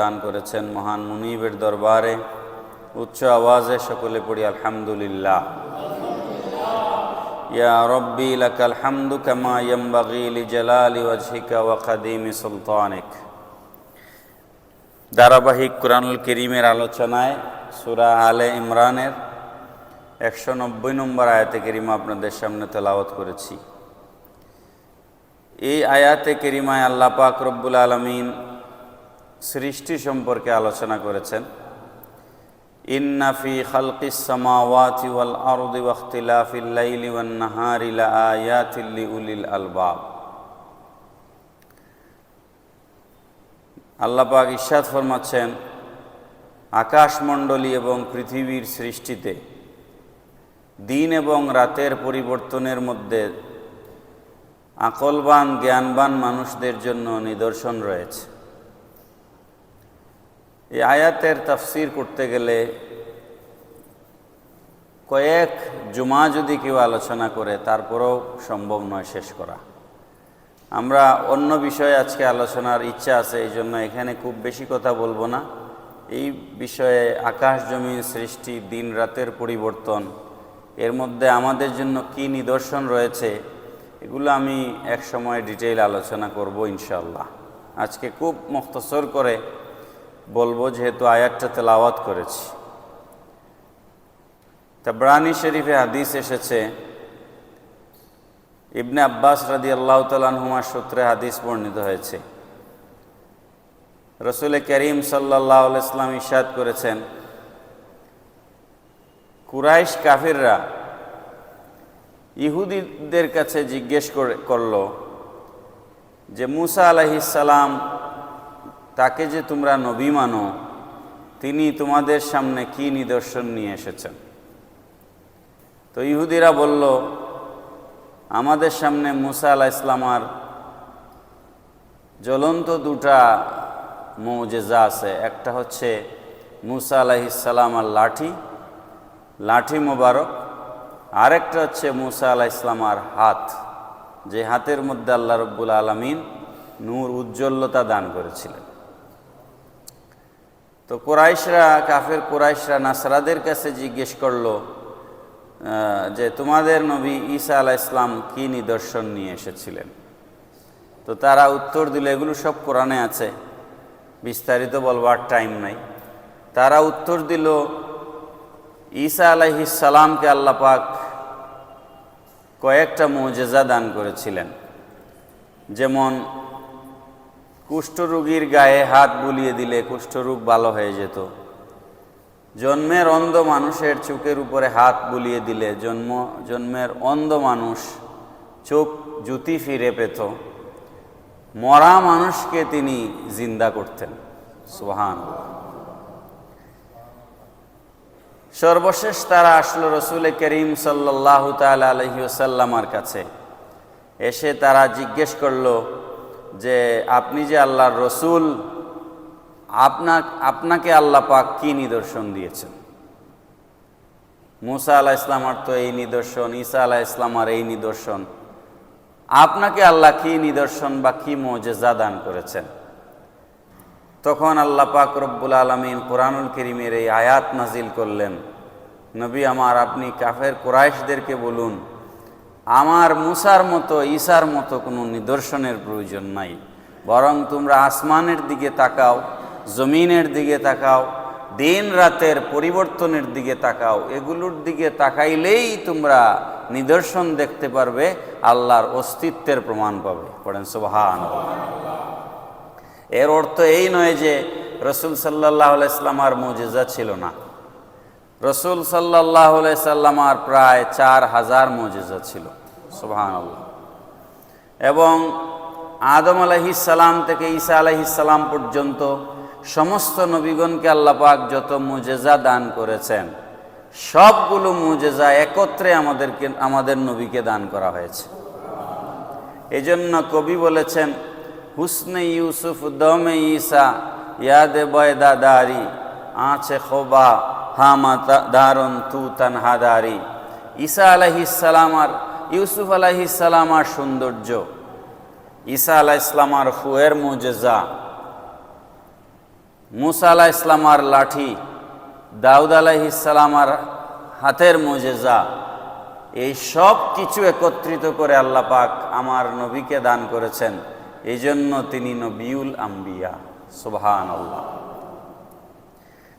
দান করেছেন মহান মুনিবের দরবারে। উচ্চ আওয়াজে সকলে পড়ি, আলহামদুলিল্লাহ। ইয়া রব্বি লাকাল হামদু কামা ইয়ামবাগি লিজালালি ওয়াজহিকা ওয়া কাদিমি সুলতানিক। ধারাবাহিক কোরআনুল করিমের আলোচনায় সূরা আলে ইমরানের একশো নব্বই নম্বর আয়াতে কেরিমা আপনাদের সামনে তেলাওয়াত করেছি। এই আয়াতে কেরিমায় আল্লাহ পাক রব্বুল আলমিন সৃষ্টি সম্পর্কে আলোচনা করেছেন। ইন্নাফি লিউলিল আলবাব। আল্লাহ পাক ফরমাচ্ছেন, আকাশমণ্ডলী এবং পৃথিবীর সৃষ্টিতে দিন এবং রাতের পরিবর্তনের মধ্যে আকলবান, জ্ঞানবান মানুষদের জন্য নিদর্শন রয়েছে। এই আয়াতের তাফসির করতে গেলে কয়েক জুমা যদি কেউ আলোচনা করে, তারপরেও সম্ভব নয় শেষ করা। আমরা অন্য বিষয়ে আজকে আলোচনার ইচ্ছা আছে, এই জন্য এখানে খুব বেশি কথা বলব না। এই বিষয়ে আকাশ জমিন সৃষ্টি, দিন রাতের পরিবর্তন, এর মধ্যে আমাদের জন্য কি নিদর্শন রয়েছে, এগুলো আমি এক সময় ডিটেইল আলোচনা করব ইনশাল্লাহ আজকে খুব মুখতসর করে বলব যেহেতু আয়াতটা তেলাওয়াত করেছি। তাবরানি শরীফে হাদিস এসেছে, ইবনে আব্বাস রাদি আল্লাহ তালহুমার সূত্রে হাদিস বর্ণিত হয়েছে। রসুল করিম সাল্লাহ ইসলাম ইশাদ করেছেন, কুরাইশ কাফিররা ইহুদিদের কাছে জিজ্ঞেস করে, করল যে, মুসা আলাহিসাল্লাম তাকে যে তোমরা নবী মানো, তিনি তোমাদের সামনে কি নিদর্শন নিয়ে এসেছেন? তো ইহুদিরা বলল, আমাদের সামনে মুসা আলাহ ইসলামার জ্বলন্ত দুটা মৌজেজা আছে। একটা হচ্ছে মুসা আলাহিসাল্লামার লাঠি লাঠি মোবারক। আরেকটা হচ্ছে মুসা আলাহ ইসলামার হাত, যে হাতের মধ্যে আল্লাহ রব্বুল আলমিন নূর, উজ্জ্বলতা দান করেছিলেন। তো কোরাইশরা, কাফের কোরাইশরা, নাসরাদের কাছে জিজ্ঞেস করল যে তোমাদের নবী ঈসা আলাহ ইসলাম কি নিদর্শন নিয়ে এসেছিলেন? তো তারা উত্তর দিল, এগুলো সব কোরআনে আছে, বিস্তারিত বলবার টাইম নাই। তারা উত্তর দিল, ঈসা আলাইহিসালামকে আল্লাহ পাক কয়েকটা মৌজেজা দান করেছিলেন। যেমন কুষ্ঠরোগীর গায়ে হাত বুলিয়ে দিলে কুষ্ঠরোগ ভালো হয়ে যেত। জন্মের অন্ধ মানুষের চোখের উপরে হাত বুলিয়ে দিলে জন্ম, জন্মের অন্ধ মানুষ চোখ জুতি ফিরে পেত। মরা মানুষকে তিনি জিন্দা করতেন। সুহান সর্বশেষ তারা আসলো রসুল করিম সাল্লাহ তাল আলহিউসাল্লামার কাছে। এসে তারা জিজ্ঞেস করল যে আপনি যে আল্লাহর রসুল আপনা আপনাকে আল্লাহ পাক কি নিদর্শন দিয়েছেন? মুসা আলাহ ইসলামার তো এই নিদর্শন, ঈসা আলাহ ইসলামার এই নিদর্শন। আপনাকে আল্লাহ কি নিদর্শন বা কি মজেজা দান করেছেন? তখন আল্লাহ পাক রব্বুল আলমিন কোরআনুল করিমের এই আয়াত নাজিল করলেন, নবী আমার, আপনি কাফের কোরাইশদেরকে বলুন আমার মুসার মতো, ঈশার মতো কোনো নিদর্শনের প্রয়োজন নাই। বরং তোমরা আসমানের দিকে তাকাও, জমিনের দিকে তাকাও, দিন রাতের পরিবর্তনের দিকে তাকাও। এগুলোর দিকে তাকাইলেই তোমরা নিদর্শন দেখতে পারবে, আল্লাহর অস্তিত্বের প্রমাণ পাবে। পড়েন সুবাহান এর অর্থ এই নয় যে রসুল সাল্লাহ ইসলামার মজেজা ছিল না। রসুল সাল্লাহ সাল্লামার প্রায় চার হাজার মজেজা ছিল। সুবাহান এবং আদম আলহিসাল্লাম থেকে ঈসা আলহিসাল্লাম পর্যন্ত সমস্ত নবীগণকে আল্লাপাক যত মুজেজা দান করেছেন, সবগুলো মুজেজা একত্রে আমাদেরকে, আমাদের নবীকে দান করা হয়েছে। এজন্য কবি বলেছেন, হুসনে ইউসুফ, দমে ঈসা, ইয়াদে বয়দা দারি, আঁচে খোবা হামা দারুণ তু তানহাদারি ঈসা আলাহিসাল্লামার ইউসুফ আলাহিসাল্লামার সৌন্দর্য। ঈসা আলাহ ইসলামার ফুয়ের মুজেজা। মুসা আলাহ ইসলামার লাঠি। দাউদ আলাইহিসালামার হাতের মোজেজা। এই সব কিছু একত্রিত করে আল্লাহ পাক আমার নবীকে দান করেছেন। এই জন্য তিনি নবিউল আম্বিয়া। সুবহান আল্লাহ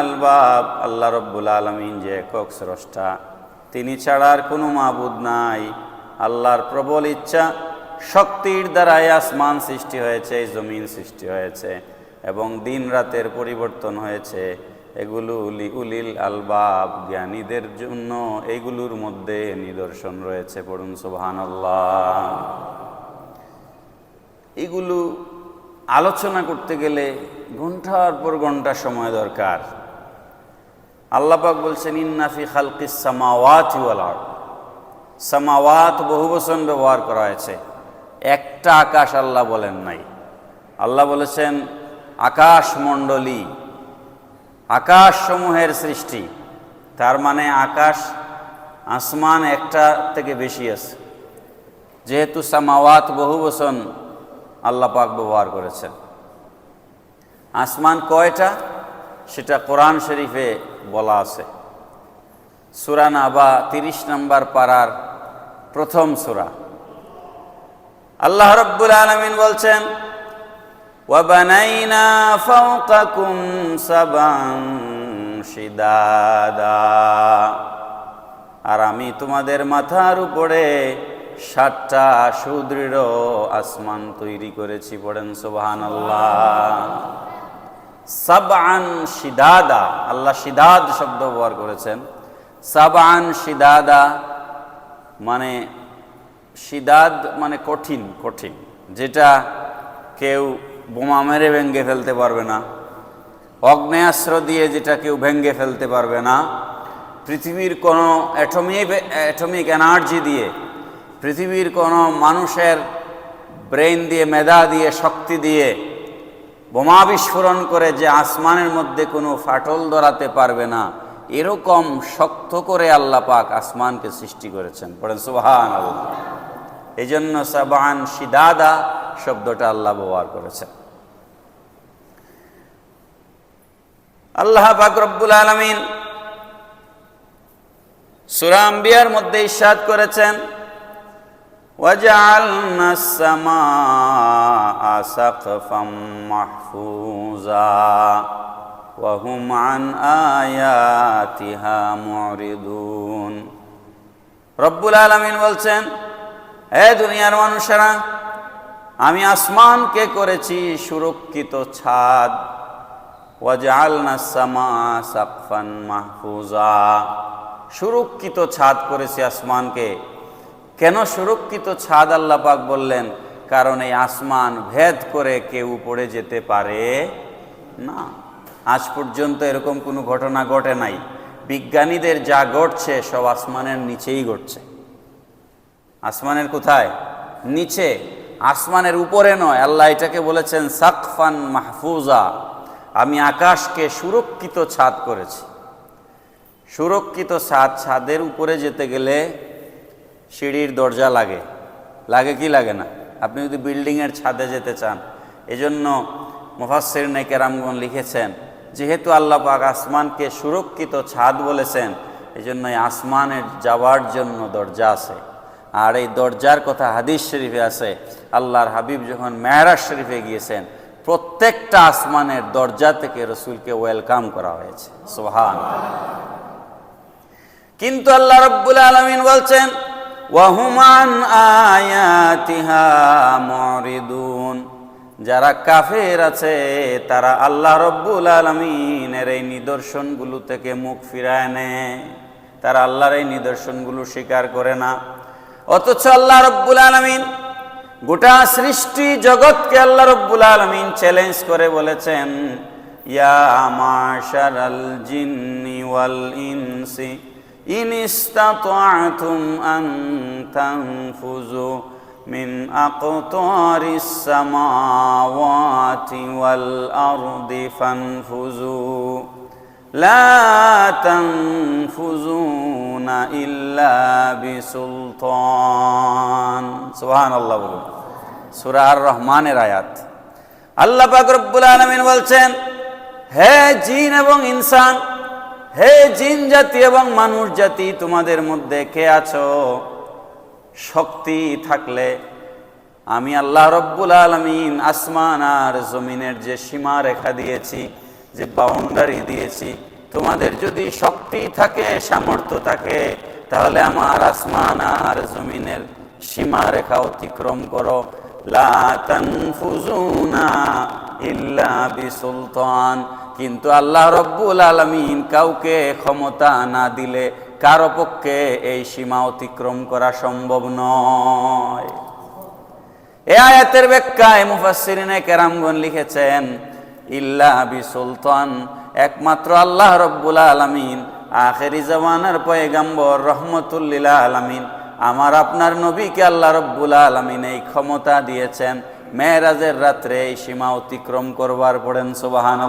আলবাব। আল্লাহ রব্বুল আলমিন যে একক স্রষ্টা, তিনি ছাড়ার কোনো মাবুদ নাই। আল্লাহর প্রবল ইচ্ছা, শক্তির দ্বারাই আসমান সৃষ্টি হয়েছে, জমিন সৃষ্টি হয়েছে এবং দিন রাতের পরিবর্তন হয়েছে। এগুলো উলি উলিল আলবাব, জ্ঞানীদের জন্য এগুলোর মধ্যে নিদর্শন রয়েছে, পড়ুন সুবহান এগুলো আলোচনা করতে গেলে ঘণ্টার পর ঘণ্টা সময় দরকার। আল্লাপাক বলছেন ইন্নাফি খালকিস সামাওয়াত সামাওয়াত বহু বচন ব্যবহার করা হয়েছে। একটা আকাশ আল্লাহ বলেন নাই। আল্লাহ বলেছেন আকাশ মণ্ডলী আকাশ সমূহের সৃষ্টি। তার মানে আকাশ, আসমান একটা থেকে বেশি আছে। যেহেতু সামাওয়াত বহু বচন আল্লাহ পাক ব্যবহার করেছেন। আসমান কয়টা সেটা কোরআন শরীফে বলা আছে সুরা নাবা তিরিশ নম্বর পাড়ার প্রথম সুরা আল্লাহ রব্বুল আলমিন বলছেন وبنينا فوقكم سبعا شدادا আর আমি তোমাদের মাথার উপরে ষাটটা সুদৃঢ় আসমান তৈরি করেছি পড়েন সোবাহান আল্লাহ সাবান সিদাদা আল্লাহ সিদাদ শব্দ ব্যবহার করেছেন। সাবান সিদাদা মানে সিদাদ মানে কঠিন কঠিন, যেটা কেউ বোমা মেরে ভেঙ্গে ফেলতে পারবে না, অগ্নেয়াস্ত্র দিয়ে যেটা কেউ ভেঙ্গে ফেলতে পারবে না, পৃথিবীর কোনো অ্যাটমিক অ্যাটমিক এনার্জি দিয়ে, পৃথিবীর কোনো মানুষের ব্রেন দিয়ে, মেধা দিয়ে, শক্তি দিয়ে বোমা বিস্ফোরণ করে যে আসমানের মধ্যে কোনো ফাটল ধরাতে পারবে না, এরকম শক্ত করে আল্লাহ পাক আসমানকে সৃষ্টি করেছেন। পড়েন সুবাহান এই জন্য সাবান সিদাদা শব্দটা আল্লাহ ব্যবহার করেছেন। আল্লাহ পাক রব্বুল আলমিন সুরাম্বিয়ার মধ্যে ইস্বাদ করেছেন وجعلنا السماء سقفا محفوظا وهم عن آياتها معرضون রব্বুল আলমিন বলছেন হে দুনিয়ার মানুষেরা আমি আসমানকে করেছি সুরক্ষিত ছাদ ওয়াজালনা সামা সাকফান মাহফুজা সুরক্ষিত ছাদ করেছি আসমানকে কেন সুরক্ষিত ছাদ আল্লাহ পাক বললেন? কারণ এই আসমান ভেদ করে কেউ পড়ে যেতে পারে না। আজ পর্যন্ত এরকম কোনো ঘটনা ঘটে নাই। বিজ্ঞানীদের যা ঘটছে সব আসমানের নিচেই ঘটছে। আসমানের কোথায়? নিচে। আসমানের উপরে নয়। আল্লাহ এটাকে বলেছেন সাকফান মাহফুজা। আমি আকাশকে সুরক্ষিত ছাদ করেছি। সুরক্ষিত ছাদ, ছাদের উপরে যেতে গেলে সিঁড়ির দরজা লাগে। লাগে কি লাগে না? আপনি যদি বিল্ডিংয়ের ছাদে যেতে চান, এজন্য মুফাসির নেকেরামগণ লিখেছেন, যেহেতু আল্লাহ পাক আসমানকে সুরক্ষিত ছাদ বলেছেন এই জন্য আসমানের যাওয়ার জন্য দরজা আছে। আর এই দরজার কথা হাদিস শরীফে আছে, আল্লাহর হাবিব যখন মেহরাজ শরীফে গিয়েছেন, প্রত্যেকটা আসমানের দরজা থেকে রসুলকে ওয়েলকাম করা হয়েছে। সোহান কিন্তু আল্লাহ রব্বুল আলমিন বলছেন ওয়াহুমান আয়াতিহা মরিদুন। যারা কাফের আছে, তারা আল্লাহ রব্বুল আলমিনের এই নিদর্শনগুলো থেকে মুখ ফিরায় নেয়। তারা আল্লাহর এই নিদর্শনগুলো স্বীকার করে না। অথচ আল্লাহ রব্বুল আলমিন গোটা সৃষ্টি জগৎকে আল্লাহ রব্বুল আলমিন চ্যালেঞ্জ করে বলেছেন, ইয়া মাশারাল জিন্নি ওয়াল ইনসি। ইন ইস্তাতা'তুম আন তানফুযু من أقطار السماوات والأرض فانفذوا لا تنفذون إلا بسلطان سبحان الله বলুন সূরা আর রহমানের আয়াত আল্লাহ পাক রব্বুল আলামিন বলছেন হে জিন এবং ইনসান হে জিন জাতি এবং মানুষ জাতি, তোমাদের মধ্যে কে আছো? শক্তি থাকলে আমি আল্লাহ রব্বুল আলমিন আসমান আর জমিনের যে সীমা রেখা দিয়েছি, যে বাউন্ডারি দিয়েছি, তোমাদের যদি শক্তি থাকে, সামর্থ্য থাকে, তাহলে আমার আসমান আর জমিনের সীমা রেখা অতিক্রম করো। লা তানফুজুনা ইল্লা বিসুলতান। কিন্তু আল্লাহ রব্বুল আলমিন কাউকে ক্ষমতা না দিলে কারও পক্ষে এই সীমা অতিক্রম করা সম্ভব নয়। এ আয়াতের ব্যাখ্যায় মুফাসসিরিনে কেরামগণ লিখেছেন, ইল্লা বি সুলতান একমাত্র আল্লাহ রব্বুল আলামিন, আখেরি জামানার পয়গাম্বর রহমতুল্লিল আলামিন। আমার আপনার নবীকে আল্লাহ রব্বুল আলামিন এই ক্ষমতা দিয়েছেন মেয়েরাজের রাত্রে এই সীমা অতিক্রম করবার পড়েন সুবাহান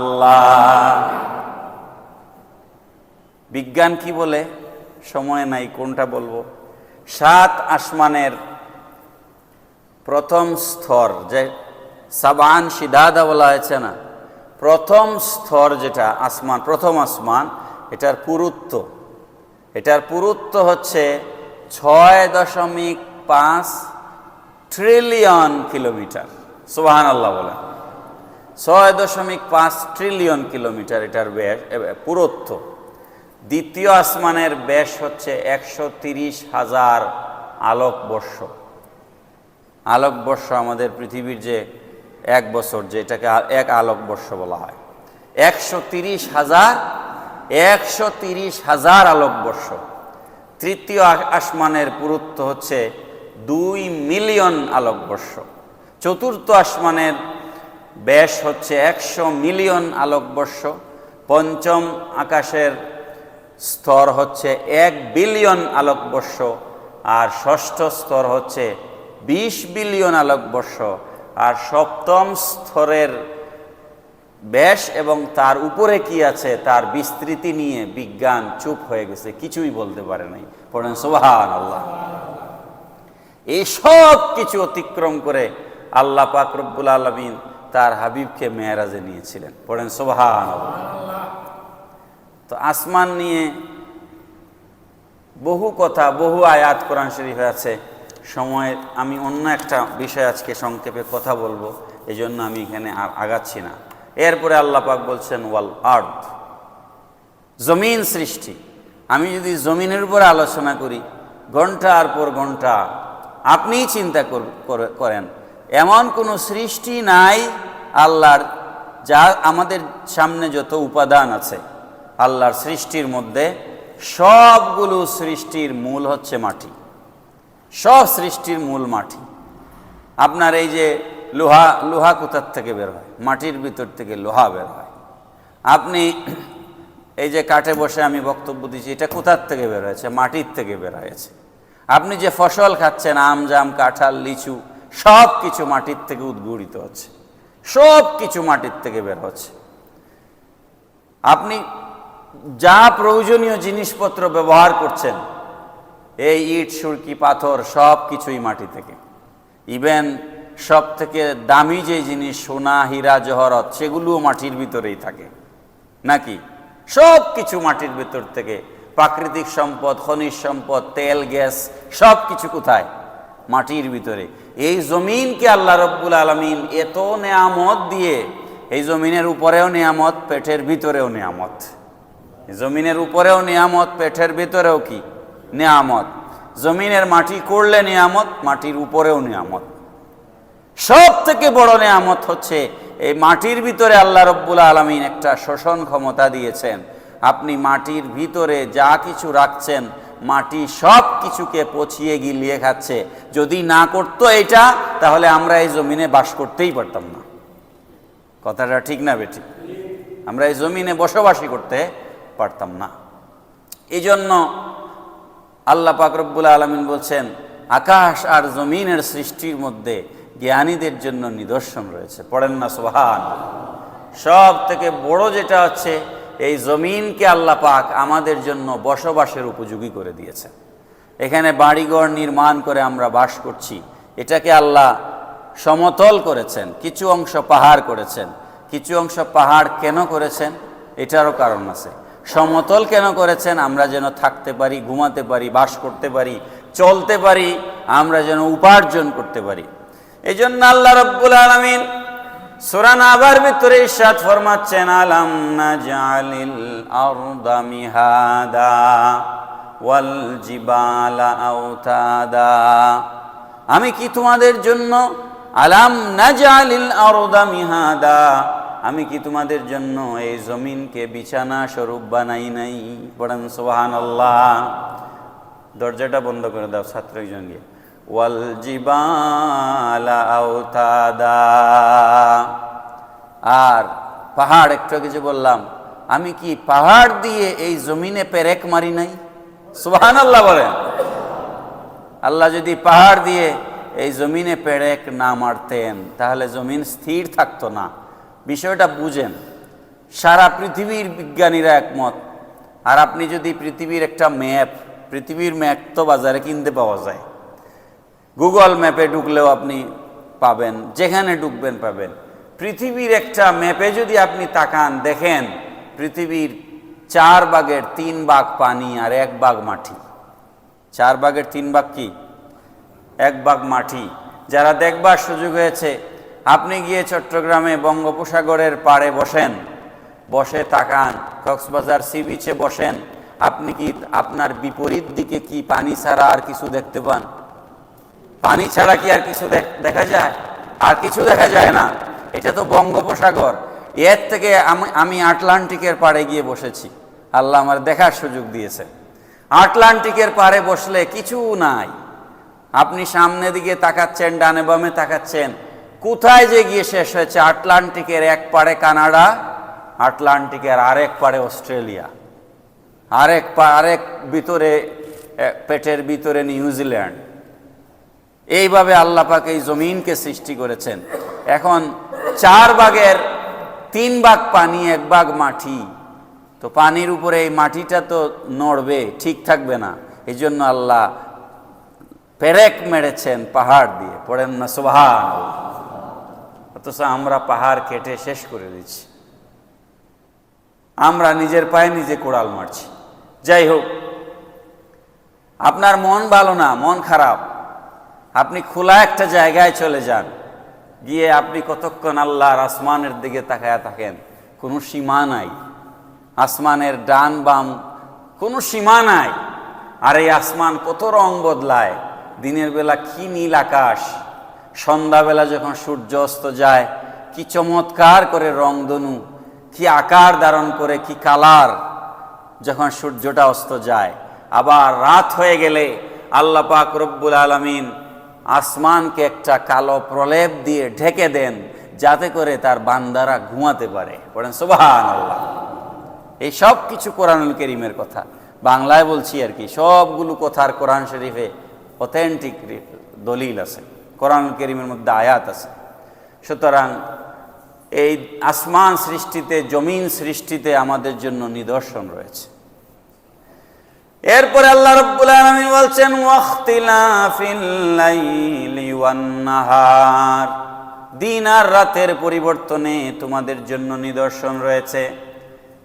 বিজ্ঞান কি বলে? সময় নাই, কোনটা বলব? সাত আসমানের প্রথম স্তর, যে সাবান সিদাদা বলা হয়েছে না, প্রথম স্তর যেটা, আসমান, প্রথম আসমান, এটার পুরুত্ব। এটার পুরুত্ব হচ্ছে ছয় দশমিক পাঁচ ট্রিলিয়ন কিলোমিটার সুবাহান আল্লাহ বলেন। ছয় দশমিক পাঁচ ট্রিলিয়ন কিলোমিটার এটার ব্যাস পুরুত্ব। দ্বিতীয় আসমানের ব্যাস হচ্ছে একশো তিরিশ হাজার আলোকবর্ষ। আলোকবর্ষ আমাদের পৃথিবীর যে এক বছর যেটাকে এক আলোকবর্ষ বলা হয়। একশো তিরিশ হাজার, একশো তিরিশ হাজার আলোকবর্ষ। তৃতীয় আসমানের পুরুত্ব হচ্ছে দুই মিলিয়ন আলোকবর্ষ চতুর্থ আসমানের ব্যাস হচ্ছে একশো মিলিয়ন আলোকবর্ষ পঞ্চম আকাশের স্তর হচ্ছে এক বিলিয়ন আলোকবর্ষ আর ষষ্ঠ স্তর হচ্ছে বিশ বিলিয়ন আলোকবর্ষ আর সপ্তম স্তরের ব্যাস এবং তার উপরে কি আছে, তার বিস্তৃতি নিয়ে বিজ্ঞান চুপ হয়ে গেছে, কিছুই বলতে পারে নাই। পড়েন সোহান আল্লাহ এই সব কিছু অতিক্রম করে আল্লাহ পাক রব্বুল আলমিন তার হাবিবকে মেয়েরাজে নিয়েছিলেন। পড়েন আল্লাহ তো আসমান নিয়ে বহু কথা, বহু আয়াত কোরআন শরীফে আছে। সময়ের, আমি অন্য একটা বিষয় আজকে সংক্ষেপে কথা বলব এই জন্য আমি এখানে আর আগাচ্ছি না। এরপরে আল্লাহ পাক বলছেন, ওয়াল আর্থ জমিন সৃষ্টি। আমি যদি জমিনের উপরে আলোচনা করি, ঘণ্টার পর ঘণ্টা আপনিই চিন্তা করেন। এমন কোনো সৃষ্টি নাই আল্লাহর, যা আমাদের সামনে যত উপাদান আছে আল্লাহর সৃষ্টির মধ্যে, সবগুলো সৃষ্টির মূল হচ্ছে মাটি। সব সৃষ্টির মূল মাটি। আপনার এই যে লোহা লোহা কোথার থেকে বের হয়? মাটির ভিতর থেকে লোহা বের হয়। আপনি এই যে কাঠে বসে আমি বক্তব্য দিচ্ছি, এটা কোথার থেকে বের হয়েছে? মাটির থেকে বের হয়েছে। আপনি যে ফসল খাচ্ছেন, আম, জাম, কাঁঠাল, লিচু সব কিছু মাটির থেকে উদ্গরিত হচ্ছে। সব কিছু মাটির থেকে বের হচ্ছে। আপনি যা প্রয়োজনীয় জিনিসপত্র ব্যবহার করছেন, এই ইট, সুরকি, পাথর সব কিছুই মাটি থেকে। ইভেন সব থেকে দামি যে জিনিস, সোনা, হীরা, জহরত, সেগুলোও মাটির ভিতরেই থাকে। নাকি? সব কিছু মাটির ভিতর থেকে প্রাকৃতিক সম্পদ, খনিজ সম্পদ, তেল, গ্যাস সব কিছু কোথায়? মাটির ভিতরে। এই জমিনকে আল্লাহ রব্বুল আলমিন এত নেয়ামত দিয়ে, এই জমিনের উপরেও নেয়ামত, পেটের ভিতরেও নেয়ামত। জমিনের উপরেও নিয়ামত, পেটের ভিতরেও কি? নিয়ামত। জমিনের মাটি করলে নিয়ামত, মাটির উপরেও নিয়ামত। সব থেকে বড় নিয়ামত হচ্ছে, এই মাটির ভিতরে আল্লাহ রব্বুল আলমিন একটা শোষণ ক্ষমতা দিয়েছেন। আপনি মাটির ভিতরে যা কিছু রাখছেন, মাটি সব কিছুকে পচিয়ে গিলিয়ে খাচ্ছে। যদি না করতো এটা তাহলে আমরা এই জমিনে বাস করতেই পারতাম না। কথাটা ঠিক না বেটি? আমরা এই জমিনে বসবাসী করতে পারতাম না। এই জন্য আল্লাহ পাক রব্বুল আলমিন বলছেন, আকাশ আর জমিনের সৃষ্টির মধ্যে জ্ঞানীদের জন্য নিদর্শন রয়েছে। পড়েন না সোহান সব থেকে বড় যেটা হচ্ছে এই জমিনকে আল্লাহ পাক আমাদের জন্য বসবাসের উপযোগী করে দিয়েছে এখানে বাড়িঘর নির্মাণ করে আমরা বাস করছি। এটাকে আল্লাহ সমতল করেছেন, কিছু অংশ পাহাড় করেছেন। কিছু অংশ পাহাড় কেন করেছেন? এটারও কারণ আছে। সমতল কেন করেছেন? আমরা যেন থাকতে পারি, ঘুমাতে পারি, বাস করতে পারি, চলতে পারি, আমরা যেন উপার্জন করতে পারি। এই জন্য আল্লাহ রব্বুল আলমিন সুরান আবার ভিতরে ইসাদ ফরমাচ্ছেন, আলাম না জালিল আরদা মিহাদা ওয়াল জিবালা আওতাদা আমি কি তোমাদের জন্য, আলাম না জালিল আরদা মিহাদা আমি কি তোমাদের জন্য এই জমিনকে বিছানা স্বরূপ বানাই নাই? পড়েন সোহান আল্লাহ দরজাটা বন্ধ করে দাও ছাত্র একজন গিয়ে আর পাহাড়, একটু কিছু বললাম, আমি কি পাহাড় দিয়ে এই জমিনে পেরেক মারি নাই? সুবহান আল্লাহ বলেন। আল্লাহ যদি পাহাড় দিয়ে এই জমিনে পেরেক না মারতেন, তাহলে জমিন স্থির থাকতো না। বিষয়টা বুঝেন, সারা পৃথিবীর বিজ্ঞানীরা একমত। আর আপনি যদি পৃথিবীর একটা ম্যাপ, পৃথিবীর ম্যাপ তো বাজারে কিনতে পাওয়া যায়। গুগল ম্যাপে ঢুকলেও আপনি পাবেন, যেখানে ঢুকবেন পাবেন। পৃথিবীর একটা ম্যাপে যদি আপনি তাকান, দেখেন পৃথিবীর চার ভাগের তিন ভাগ পানি আর এক ভাগ মাটি। চার ভাগের তিন ভাগ কি? এক ভাগ মাটি। যারা দেখবার সুযোগ হয়েছে, আপনি গিয়ে চট্টগ্রামে বঙ্গোপসাগরের পাড়ে বসেন, বসে তাকান, কক্সবাজার সি বিচে বসেন, আপনি কি আপনার বিপরীত দিকে কি পানি ছাড়া আর কিছু দেখতে পান? পানি ছাড়া কি আর কিছু দেখ- যায়? আর কিছু দেখা যায় না। এটা তো বঙ্গোপসাগর। এর থেকে আমি আমি আটলান্টিকের পাড়ে গিয়ে বসেছি। আল্লাহ আমার দেখার সুযোগ দিয়েছে। আটলান্টিকের পাড়ে বসলে কিছু নাই। আপনি সামনে দিকে তাকাচ্ছেন, ডানে বামে তাকাচ্ছেন। কোথায় যে গিয়ে শেষ হয়েছে? আটলান্টিকের এক পাড়ে কানাডা, আটলান্টিকের আরেক পাড়ে অস্ট্রেলিয়া। আরেক পা আরেক ভিতরে পেটের ভিতরে নিউজিল্যান্ড এইভাবে আল্লাহ পাক এই জমিনকে সৃষ্টি করেছেন। এখন চার ভাগের তিন ভাগ পানি, এক ভাগ মাটি। তো পানির উপরে এই মাটিটা তো নড়বে, ঠিক থাকবে না। এই জন্য আল্লাহ পেরেক মেরেছেন পাহাড় দিয়ে। পড়েন না সোভান অথচ আমরা পাহাড় কেটে শেষ করে দিচ্ছি। আমরা নিজের পায়ে নিজে কোড়াল মারছি। যাই হোক, আপনার মন ভালো না, মন খারাপ। আপনি খোলা একটা জায়গায় চলে যান। গিয়ে আপনি কতক্ষণ আল্লাহর আসমানের দিকে তাকায়া থাকেন? কোনো সীমা নাই। আসমানের ডান বাম কোনো সীমা নাই। আর এই আসমান কত রং বদলায়? দিনের বেলা কি নীল আকাশ? সন্ধ্যাবেলা যখন সূর্য অস্ত যায়, কি চমৎকার করে রংধনু কি আকার ধারণ করে, কি কালার যখন সূর্যটা অস্ত যায়। আবার রাত হয়ে গেলে আল্লাপাক রব্বুল আলমিন আসমানকে একটা কালো প্রলেপ দিয়ে ঢেকে দেন, যাতে করে তার বান্দারা ঘুমাতে পারে। পড়েন সুবাহান আল্লাহ এই সব কিছু কোরআনুল করিমের কথা। বাংলায় বলছি আর কি, সবগুলো কথার কোরআন শরীফে অথেন্টিক দলিল আছে। কোরআনুল করিমের মধ্যে আয়াত আছে। সুতরাং এই আসমান সৃষ্টিতে, জমিন সৃষ্টিতে আমাদের জন্য নিদর্শন রয়েছে। এরপরে আল্লাহ রব্বুল আলামিন বলছেন দিন আর রাতের পরিবর্তনে তোমাদের জন্য নিদর্শন রয়েছে।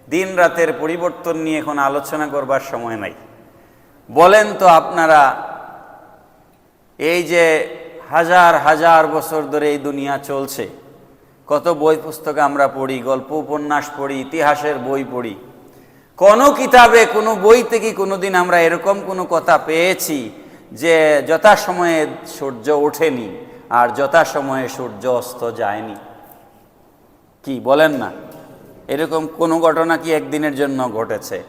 দিন রাতের পরিবর্তন নিয়ে এখন আলোচনা করবার সময় নাই। বলেন তো আপনারা, এই যে হাজার হাজার বছর ধরে এই দুনিয়া চলছে, কত বই পুস্তক আমরা পড়ি, গল্প, উপন্যাস পড়ি, ইতিহাসের বই পড়ি কোনো কিতাবে, কোনো বইতে কি কোনোদিন আমরা এরকম কোনো কথা পেয়েছি যে যথাসময়ে সূর্য ওঠেনি আর যথাসময়ে সূর্য অস্ত যায়নি? কি বলেন না? এরকম কোনো ঘটনা কি একদিনের জন্য ঘটেছে?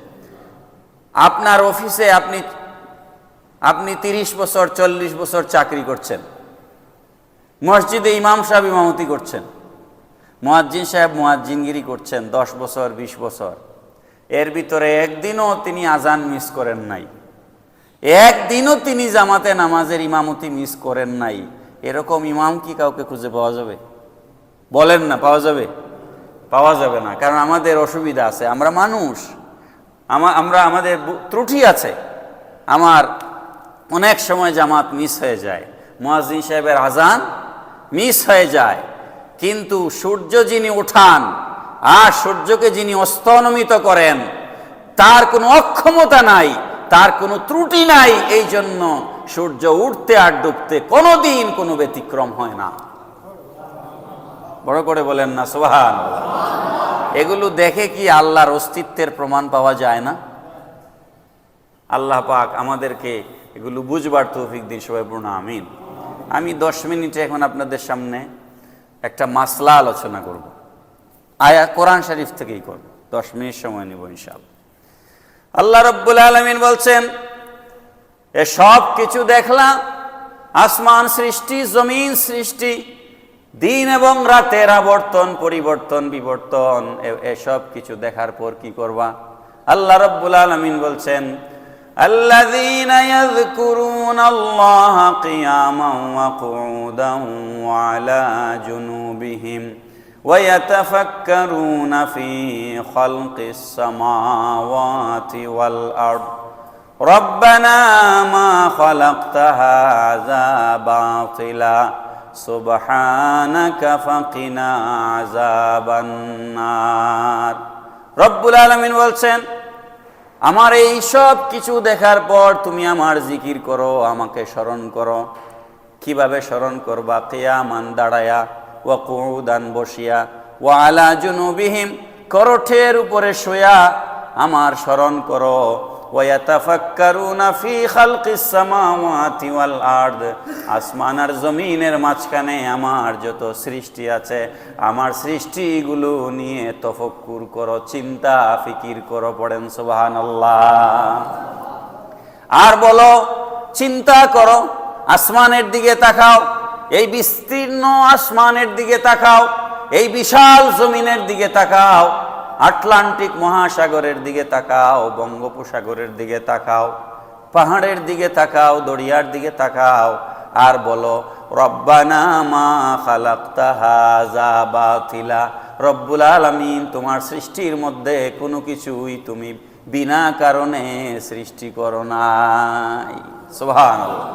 আপনার অফিসে আপনি আপনি তিরিশ বছর, চল্লিশ বছর চাকরি করছেন। মসজিদে ইমাম সাহেব ইমামতি করছেন। মুয়াজ্জিন সাহেব মুয়াজ্জিনগিরি করছেন দশ বছর ২০ বছর। এর ভিতরে একদিনও তিনি আজান মিস করেন নাই। একদিনও তিনি জামাতে নামাজের ইমামতি মিস করেন নাই। এরকম ইমাম কি কাউকে খুঁজে পাওয়া যাবে? বলেন না, পাওয়া যাবে? পাওয়া যাবে না, কারণ আমাদের অসুবিধা আছে, আমরা মানুষ। আমা- আমরা, আমাদের ত্রুটি আছে। আমার অনেক সময় জামাত মিস হয়ে যায়। মুয়াজ্জিন সাহেবের আজান মিস হয়ে যায়। কিন্তু সূর্য যিনি ওঠান আর সূর্যকে যিনি অস্তনমিত করেন, তার কোনো অক্ষমতা নাই, তার কোনো ত্রুটি নাই, এই জন্য সূর্য উঠতে আর ডুবতে কোনো দিন কোনো ব্যতিক্রম হয় না। বড় করে বলেন না সোহান এগুলো দেখে কি আল্লাহর অস্তিত্বের প্রমাণ পাওয়া যায় না? আল্লাহ পাক আমাদেরকে এগুলো বুঝবার তৌফিক দিন, সবাই পূর্ণ আমিন। আমি দশ মিনিটে এখন আপনাদের সামনে একটা মাসলা আলোচনা করব। আয়া কোরআন শরীফ থেকেই করব দশ মিনিট সময় নিব ইনশাল আল্লাহ রব্বুল আলমিন বলছেন এ সব কিছু দেখলাম আসমান সৃষ্টি জমিন সৃষ্টি দিন এবং রাতের আবর্তন পরিবর্তন বিবর্তন এ- এসব কিছু দেখার পর কি করবা আল্লাহ রব্বুল আলমিন বলছেন الذين يذكرون الله قياما وقعودا وعلى جنوبهم ويتفكرون في خلق السماوات والأرض ربنا ما خلقت هذا باطلا سبحانك فقنا عذاب النار رب العالمين বলছেন আমার এই সব কিছু দেখার পর তুমি আমার জিকির করো আমাকে স্মরণ করো কিভাবে স্মরণ করবা কেয়ামান দাঁড়ায়া ও কুদান বসিয়া ও আলা জুনুবিহিম, করঠের উপরে শোয়া আমার স্মরণ করো। আসমান আর জমিনের মাঝখানে আমার যত সৃষ্টি আছে, আমার সৃষ্টিগুলো নিয়ে তফক্কুর করো, চিন্তা ফিকির করো, পড়েন সুবহানাল্লাহ। আর বলো, চিন্তা করো, আসমানের দিকে তাকাও এই বিস্তীর্ণ আসমানের দিকে তাকাও, এই বিশাল জমিনের দিকে তাকাও, আটলান্টিক মহাসাগরের দিকে তাকাও, বঙ্গোপসাগরের দিকে তাকাও, পাহাড়ের দিকে তাকাও, দরিয়ার দিকে তাকাও, আর বলো, রব্বানা মা খালাক্তা হাজা বাতিলা রব্বুল আলামিন তোমার সৃষ্টির মধ্যে কোনো কিছুই তুমি বিনা কারণে সৃষ্টি করো নাই। সুবহানাল্লাহ।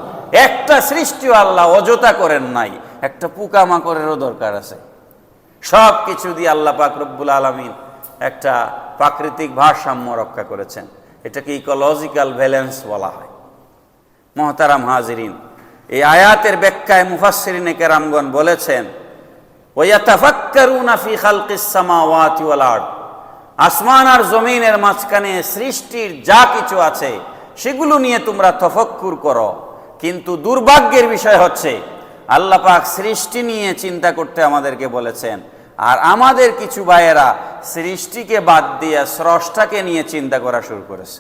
একটা সৃষ্টিও আল্লাহ অযথা করেন নাই, একটা পোকামাকড়েরও দরকার আছে। সব কিছু দিয়ে আল্লাহ পাক রব্বুল আলমিন একটা প্রাকৃতিক ভারসাম্য রক্ষা করেছেন। এটাকে ইকোলজিক্যাল ব্যালেন্স বলা হয়। মহতারাম হাজিরিন, এই আয়াতের ব্যাখ্যায় মুফাসসিরিনে কেরামগণ বলেছেন আসমান আর জমিনের মাঝখানে সৃষ্টির যা কিছু আছে, সেগুলো নিয়ে তোমরা তফক্কুর করো। কিন্তু দুর্ভাগ্যের বিষয় হচ্ছে, আল্লাহ পাক সৃষ্টি নিয়ে চিন্তা করতে আমাদেরকে বলেছেন, আর আমাদের কিছু ভাইয়েরা সৃষ্টিকে বাদ দিয়ে স্রষ্টাকে নিয়ে চিন্তা করা শুরু করেছে।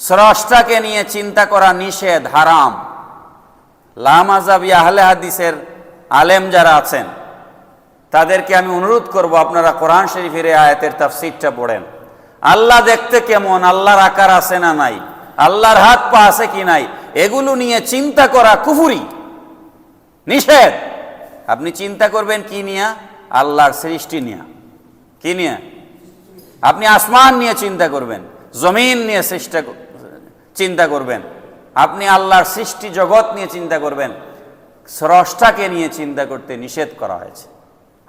স্রষ্টাকে নিয়ে চিন্তা করা নিষেধ, হারাম। লামাজাবি আহলে হাদিসের আলেম যারা আছেন তাদেরকে আমি অনুরোধ করব, আপনারা কোরআন শরীফের আয়াতের তাফসিরটা পড়েন। আল্লাহ দেখতে কেমন? আল্লাহর আকার আছে না নাই? আল্লাহর হাত পা আছে কি নাই? এগুলো নিয়ে চিন্তা করা কুফুরি। নিষেধ। আপনি চিন্তা করবেন কি নিয়ে? আল্লাহর সৃষ্টি নিয়ে। কি নিয়ে? আপনি আসমান নিয়ে চিন্তা করবেন, জমিন নিয়ে চেষ্টা ক- চিন্তা করবেন। আপনি আল্লাহর সৃষ্টি জগৎ নিয়ে চিন্তা করবেন। স্রষ্টাকে নিয়ে চিন্তা করতে নিষেধ করা হয়েছে।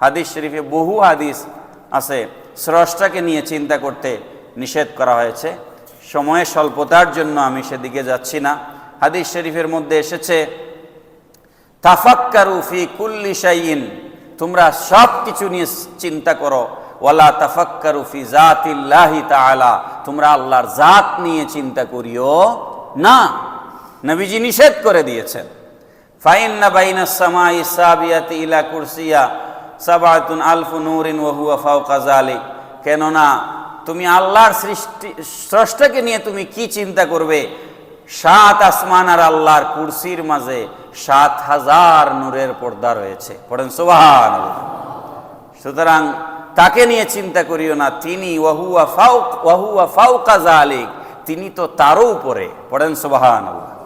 হাদিস শরীফে বহু হাদিস আছে। স্রষ্টাকে নিয়ে চিন্তা করতে নিষেধ করা হয়েছে। সময়ের স্বল্পতার জন্য আমি সেদিকে যাচ্ছি না। হাদিস শরীফের মধ্যে এসেছে, তাফাক্কারু ফি কুল্লি শাইইন তোমরা সব কিছু নিয়ে চিন্তা করো। ওয়ালা তাফাক্কারু ফি জাতিল্লাহি তাআলা তোমরা আল্লাহর জাত নিয়ে চিন্তা করিও না। নবীজি নিষেধ করে দিয়েছেন। ফাইন্না বাইনা সামাই সাবিয়াতি ইলা কুরসিয়া সাবাতুন আলফু নূরিন ওয়া হুয়া ফাওকা যালিক। কেননা তুমি আল্লাহর সৃষ্টি স্রষ্টাকে নিয়ে তুমি কি চিন্তা করবে? সাত আসমান আর আল্লাহর কুরসির মাঝে সাত হাজার নূরের পর্দা রয়েছে। পড়েন সোবাহান সুতরাং তাকে নিয়ে চিন্তা করিও না, তিনি ওয়াহুয়া ফাউক ওয়াহুয়া ফাউকা জালিক তিনি তো তারও উপরে। পড়েন সুবহানাল্লাহ।